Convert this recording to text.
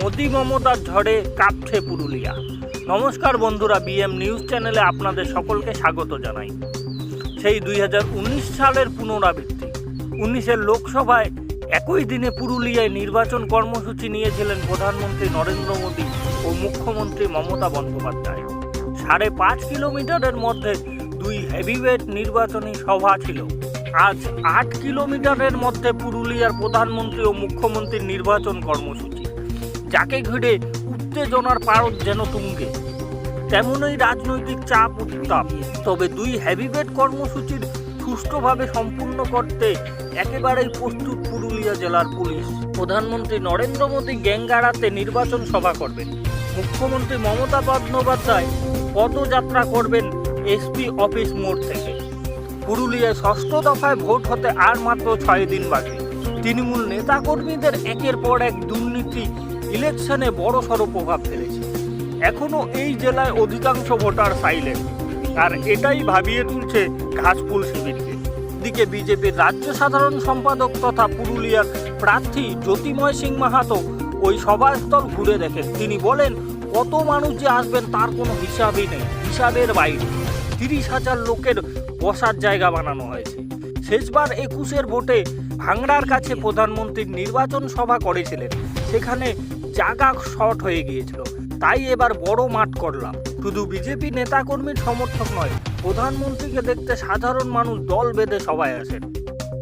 দিদি মমতার ঝড়ে কাঁপছে পুরুলিয়া। নমস্কার বন্ধুরা বিএম নিউজ চ্যানেলে আপনাদের সকলকে স্বাগত জানাই। সেই দুই হাজার উনিশ সালের পুনরাবৃত্তি, উনিশের লোকসভায় একই দিনে পুরুলিয়ায় নির্বাচন কর্মসূচি নিয়েছিলেন প্রধানমন্ত্রী নরেন্দ্র মোদী ও মুখ্যমন্ত্রী মমতা বন্দ্যোপাধ্যায়। সাড়ে পাঁচ কিলোমিটারের মধ্যে দুই হেভিওয়েট নির্বাচনী সভা ছিল। আজ আট কিলোমিটারের মধ্যে পুরুলিয়ার প্রধানমন্ত্রী ও মুখ্যমন্ত্রীর নির্বাচন কর্মসূচি। যাকে ঘিরে উত্তেজনার পারদ যেন তুঙ্গে। তেমনই রাজনৈতিক চাপ উত্তাপ, তবে দুই হেভিওয়েট কর্মসূচির সুষ্ঠুভাবে সম্পূর্ণ করতে একেবারেই প্রস্তুত পুরুলিয়া জেলার পুলিশ। প্রধানমন্ত্রী নরেন্দ্র মোদী গ্যাঙ্গারাতে নির্বাচন সভা করবেন। মুখ্যমন্ত্রী মমতা বন্দ্যোপাধ্যায় পদযাত্রা করবেন এসপি অফিস মোড় থেকে। পুরুলিয়ায় ষষ্ঠ দফায় ভোট হতে আর মাত্র ছয় দিন বাকি। তৃণমূল নেতাকর্মীদের একের পর এক দুর্নীতি ইলেকশনে বড় সড়ো প্রভাব ফেলেছে। এখনও এই জেলায় অধিকাংশ ভোটার সাইলেন্ট আর এটাই ভাবিয়ে তুলছে ঘাসফুল শিবিরকে। দিকে বিজেপির রাজ্য সাধারণ সম্পাদক তথা পুরুলিয়ার প্রার্থী জ্যোতিময় সিং মাহাতো ওই সভাস্থল ঘুরে দেখেন। তিনি বলেন, কত মানুষ যে আসবেন তার কোনো হিসাবই নেই। হিসাবের বাইরে। তিরিশ হাজার লোকের বসার জায়গা বানানো হয়েছে। শেষবার একুশের ভোটে ভাংড়ার কাছে প্রধানমন্ত্রীর নির্বাচন সভা করেছিলেন। সেখানে জায়গা শর্ট হয়ে গিয়েছিল। তাই এবার বড় মাঠ করলাম। শুধু বিজেপি নেতাকর্মীর সমর্থক নয়, প্রধানমন্ত্রীকে দেখতে সাধারণ মানুষ দল বেঁধে সবাই আসেন।